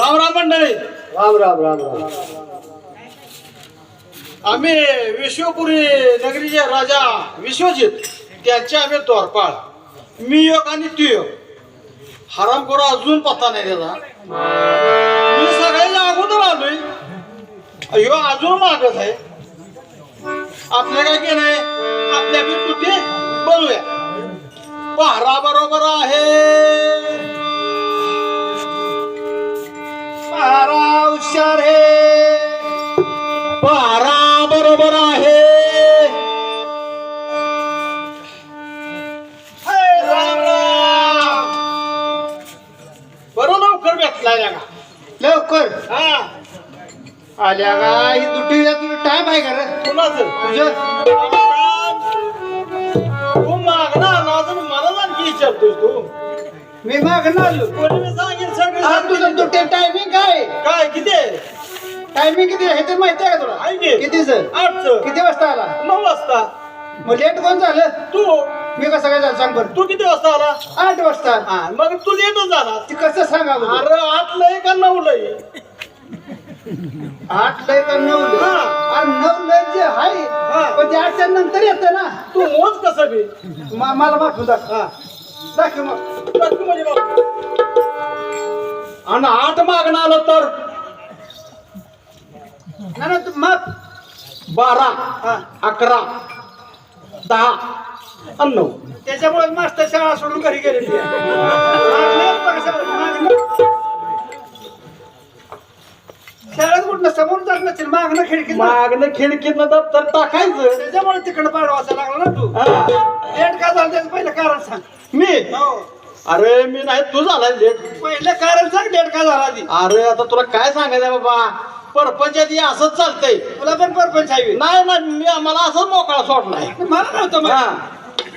राम राम मंडळी. राम राम राम राम. आम्ही विश्वपुरी नगरीचे राजा विश्वजित. त्यांचे आम्ही तोरपाळ मी योग आणि तू योग हरामखोरा अजून पत्ता नाही त्याचा मी सगळ्याच्या अगोदर आलोय. ह्यो अजून मागत आहे. आपल्या काय की नाही आपल्या बी तुटे बोलूया पहारा बरोबर आहे. पहारा हुशार हे लवकर. हा. आल्या का? ही दुटी तुझी टाइम आहे का रे? कुणाचं? तुझं? तू मागणं आला अजून मला आणखी विचारतोय तू. मी माग आलो कोणी मी सांगेल सगळं हा तुझं. दुटी टायमिंग काय? काय किती आहे? टायमिंग किती आहे हे तर माहिती आहे का तुला? आहे की? कितीच? आठचं. किती वाजता आला? नऊ वाजता. मग लेट कोण झालं? तू. मी कसं काय झालं सांग बरं? तू किती वाजता आला? आठ वाजता. हा मग तू लेटच झाला. ती कसं सांगा? अरे आठ लय का नऊ लय? आठ लय का नऊ लय? हा. आणि नऊ लय जे आहे हा. पण ते आठच्या नंतर येतं ना. तू मोज कसं बी? मा- मला मागून दाखव. हा. दाखव मग. म्हणजे बाप. आणि आठ मागणं आलं तर? ना ना तू माप बारा अकरा दहा आणि नऊ त्याच्यामुळे मास्तर शाळा सोडून घरी गेले. शाळेत कुठं समोर जात नसेल मागणं खिडकीत मागणं दप्तर टाकायचं. त्याच्यामुळे तिकडं पाड वाचायला लागला ना तू. हा. लेट का झालं त्याचं पहिलं कारण सांग. मी? हो. अरे मी नाही तू झालाय लेट. पहिलं कारण सांग लेट का झाला आधी. अरे आता तुला काय सांगायचं बाबा? परपंचात हे असंच चालतंय. तुला पण परपंच नाही ना मी आम्हाला असंच मोकळा सोडलाय. मला नव्हतं हा.